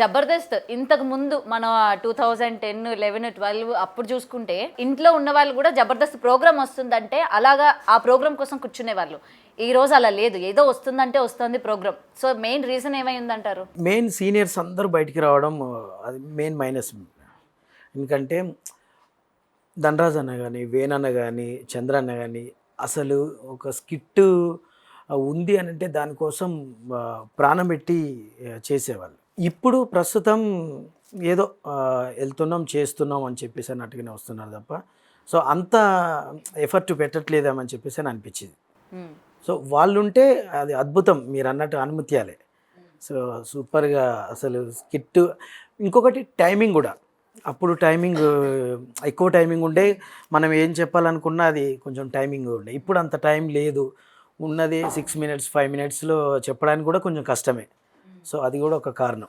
జబర్దస్త్. ఇంతకు ముందు మన two thousand ten eleven twelve అప్పుడు చూసుకుంటే ఇంట్లో ఉన్న వాళ్ళు కూడా జబర్దస్త్ ప్రోగ్రామ్ వస్తుందంటే అలాగా ఆ ప్రోగ్రామ్ కోసం కూర్చునే వాళ్ళు. ఈ రోజు అలా లేదు. ఏదో వస్తుందంటే వస్తుంది ప్రోగ్రామ్ సో మెయిన్ రీజన్ ఏమైందంటారు మెయిన్ సీనియర్స్ అందరూ బయటికి రావడం అది మెయిన్ మైనస్. ఎందుకంటే ధనరాజ్ అన్న కానీ వేణన్న కానీ చంద్ర అన్న కానీ అసలు ఒక స్కిట్ ఉంది అని అంటే దానికోసం ప్రాణం పెట్టి చేసేవాళ్ళు. ఇప్పుడు ప్రస్తుతం ఏదో వెళ్తున్నాం చేస్తున్నాం అని చెప్పేసి అన్నట్టుగానే వస్తున్నారు తప్ప సో అంత ఎఫర్ట్ పెట్టట్లేదేమని చెప్పేసి అని అనిపించింది. సో వాళ్ళు ఉంటే అది అద్భుతం మీరు అన్నట్టు అనుమతియాలే. సో సూపర్గా అసలు స్కిట్ ఇంకొకటి టైమింగ్ కూడా. అప్పుడు టైమింగ్ ఎక్కువ టైమింగ్ ఉండే మనం ఏం చెప్పాలనుకున్నా అది కొంచెం టైమింగ్ ఉండే. ఇప్పుడు అంత టైం లేదు. ఉన్నది సిక్స్ మినిట్స్ ఫైవ్ మినిట్స్లో చెప్పడానికి కూడా కొంచెం కష్టమే. సో అది కూడా ఒక కారణం.